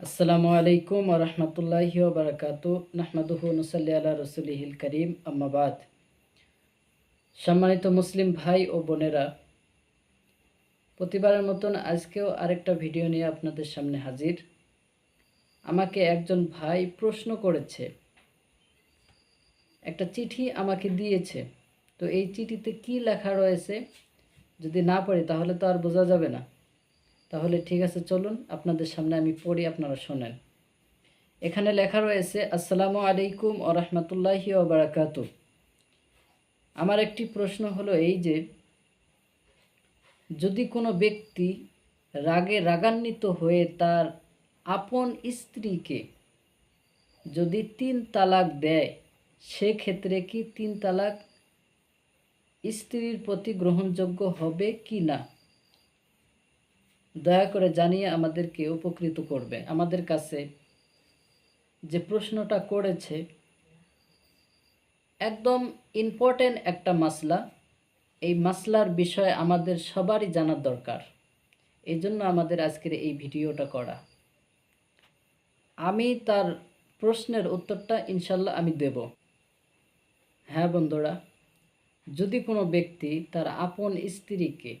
আসসালামু আলাইকুম রহমতুল্লাহি বারকাত। নাহমাদুহু নসাল্লি আলা রসুলিহিল করিম। আম্মাবাদ সম্মানিত মুসলিম ভাই ও বোনেরা, প্রতিবারের মতন আজকেও আরেকটা ভিডিও নিয়ে আপনাদের সামনে হাজির। আমাকে একজন ভাই প্রশ্ন করেছে। একটা চিঠি আমাকে দিয়েছে। তো এই চিঠিতে কি লেখা রয়েছে? যদি না পড়ি তাহলে তো আর বোঝা যাবে না। তাহলে ঠিক আছে, চলুন আপনাদের সামনে আমি পড়ি, আপনারা শোনেন। এখানে লেখা রয়েছে, আসসালামু আলাইকুম ও রহমতুল্লাহি বারাকাতু আমার একটি প্রশ্ন হলো এই যে, যদি কোনো ব্যক্তি রাগে রাগান্বিত হয়ে তার আপন স্ত্রীকে যদি তিন তালাক দেয়, সেক্ষেত্রে কি তিন তালাক স্ত্রীর প্রতি গ্রহণযোগ্য হবে কি না? দয়া করে জানিয়ে আমাদেরকে উপকৃত করবে। আমাদের কাছে যে প্রশ্নটা করেছে, একদম ইম্পর্টেন্ট একটা মাসলা। এই মাসলার বিষয়ে আমাদের সবারই জানার দরকার। এই জন্য আমাদের আজকের এই ভিডিওটা করা। আমি তার প্রশ্নের উত্তরটা ইনশাল্লাহ আমি দেব। হ্যাঁ বন্ধুরা, যদি কোনো ব্যক্তি তার আপন স্ত্রীকে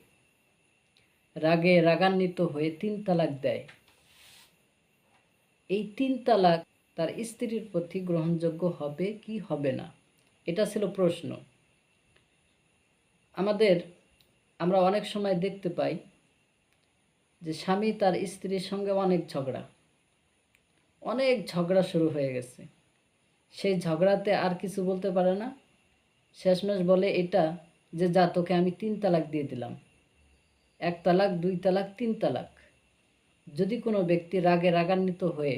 রাগে রাগান্বিত হয়ে তিন তালাক দেয়। এই তিন তালাক তার স্ত্রীর প্রতি গ্রহণযোগ্য হবে কি হবে না? এটা ছিল প্রশ্ন। আমাদের, আমরা অনেক সময় দেখতে পাই যে স্বামী তার স্ত্রীর সঙ্গে অনেক ঝগড়া। অনেক ঝগড়া শুরু হয়ে গেছে। সেই ঝগড়াতে আর কিছু বলতে পারে না। শেষমেশ বলে, এটা যে যা, তোকে আমি তিন তালাক দিয়ে দিলাম। এক তালাক, দুই তালাক, তিন তালাক। যদি কোনো ব্যক্তি রাগে রাগান্বিত হয়ে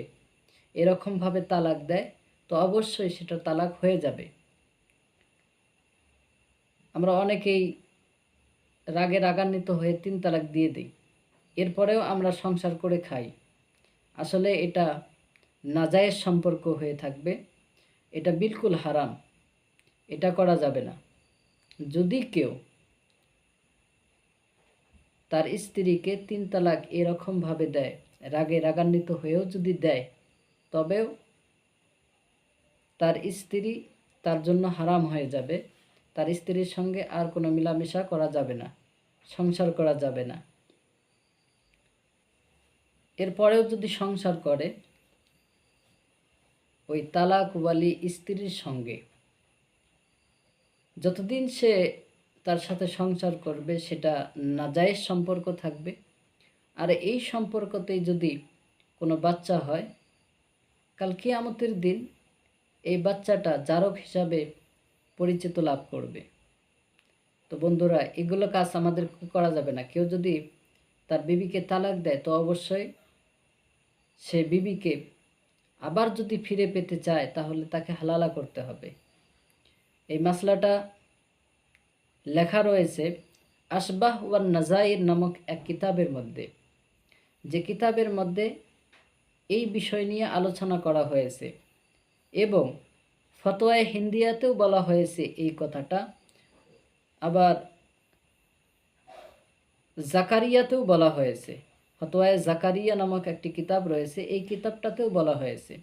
এরকমভাবে তালাক দেয়, তো অবশ্যই সেটা তালাক হয়ে যাবে। আমরা অনেকেই রাগে রাগান্বিত হয়ে তিন তালাক দিয়ে দিই। এরপরেও আমরা সংসার করে খাই। আসলে এটা নাজায়েজ সম্পর্ক হয়ে থাকবে। এটা বিলকুল হারাম। এটা করা যাবে না। যদি কেউ তার স্ত্রীকে তিন তালাক এরকমভাবে দেয়। রাগে রাগান্বিত হয়েও যদি দেয়, তবেও তার স্ত্রী তার জন্য হারাম হয়ে যাবে। তার স্ত্রীর সঙ্গে আর কোনো মিলামেশা করা যাবে না, সংসার করা যাবে না। এরপরেও যদি সংসার করে, ওই তালাকওয়ালি স্ত্রীর সঙ্গে, যতদিন সে তার সাথে সংসার করবে, সেটা নাজায়েজ সম্পর্ক থাকবে। আর এই সম্পর্কতেই যদি কোনো বাচ্চা হয়, কাল কিয়ামতের দিন এই বাচ্চাটা জারক হিসাবে পরিচিত লাভ করবে। তো বন্ধুরা, এগুলো কাজ আমাদের করা যাবে না। কেউ যদি তার বিবিকে তালাক দেয়, তো অবশ্যই সে বিবিকে আবার যদি ফিরে পেতে চায়, তাহলে তাকে হালালা করতে হবে। এই মশলাটা লেখা রয়েছে আসবাহ ওয়ান নাজাইর নামক এক কিতাবের মধ্যে। যে কিতাবের মধ্যে এই বিষয় নিয়ে আলোচনা করা হয়েছে এবং ফতোয়ায় হিন্দিয়াতেও বলা হয়েছে এই কথাটা, আবার জাকারিয়াতেও বলা হয়েছে। ফতোয়ায় জাকারিয়া নামক একটি কিতাব রয়েছে, এই কিতাবটাতেও বলা হয়েছে।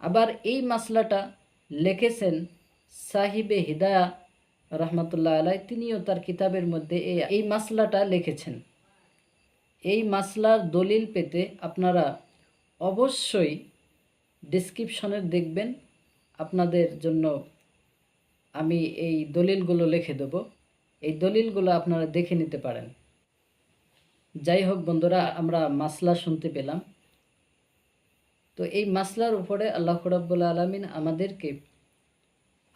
আবার এই মাসলাটা লিখেছেন সাহিবে হিদায়া রহমতুল্লাহ আলাই তিনিও তার কিতাবের মধ্যে এই মাসলাটা লিখেছেন। এই মাসলার দলিল পেতে আপনারা অবশ্যই ডিসক্রিপশনে দেখবেন। আপনাদের জন্য আমি এই দলিলগুলো লিখে দেব। এই দলিলগুলো আপনারা দেখে নিতে পারেন। যাই হোক বন্ধুরা, আমরা মাসলা শুনতে পেলাম। তো এই মাসলার উপরে আল্লাহ রব্বুল আলমিন আমাদেরকে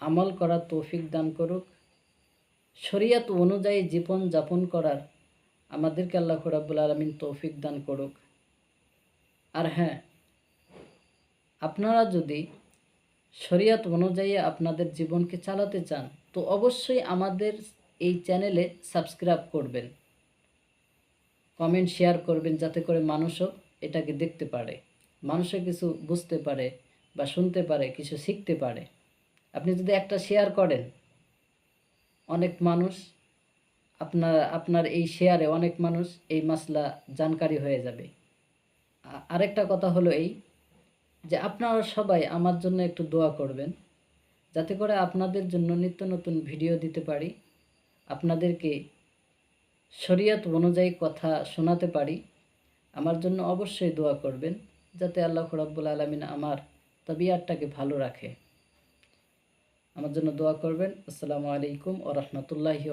আমল করার তৌফিক দান করুক। শরিয়াত অনুযায়ী জীবন যাপন করার আমাদেরকে আল্লাহ রাব্বুল আলমিন তৌফিক দান করুক। আর হ্যাঁ আপনারা যদি শরিয়াত অনুযায়ী আপনাদের জীবনকে চালাতে চান, তো অবশ্যই আমাদের এই চ্যানেলে সাবস্ক্রাইব করবেন। কমেন্ট, শেয়ার করবেন যাতে করে মানুষও এটাকে দেখতে পারে। মানুষও কিছু বুঝতে পারে বা শুনতে পারে, কিছু শিখতে পারে। আপনি যদি একটা শেয়ার করেন অনেক মানুষ, আপনার আপনার এই শেয়ারে অনেক মানুষ এই মাসলা জানকারি হয়ে যাবে। আরেকটা কথা হলো এই যে আপনারা সবাই আমার জন্য একটু দোয়া করবেন, যাতে করে আপনাদের জন্য নিত্য নতুন ভিডিও দিতে পারি, আপনাদেরকে শরীয়ত অনুযায়ী কথা শোনাতে পারি, আমার জন্য অবশ্যই দোয়া করবেন, যাতে আল্লাহ রব্বুল আলমিন আমার তবিয়ারটাকে ভালো রাখে। আমার জন্য দোয়া করবেন। আসসালামু আলাইকুম ও রহমতুল্লাহি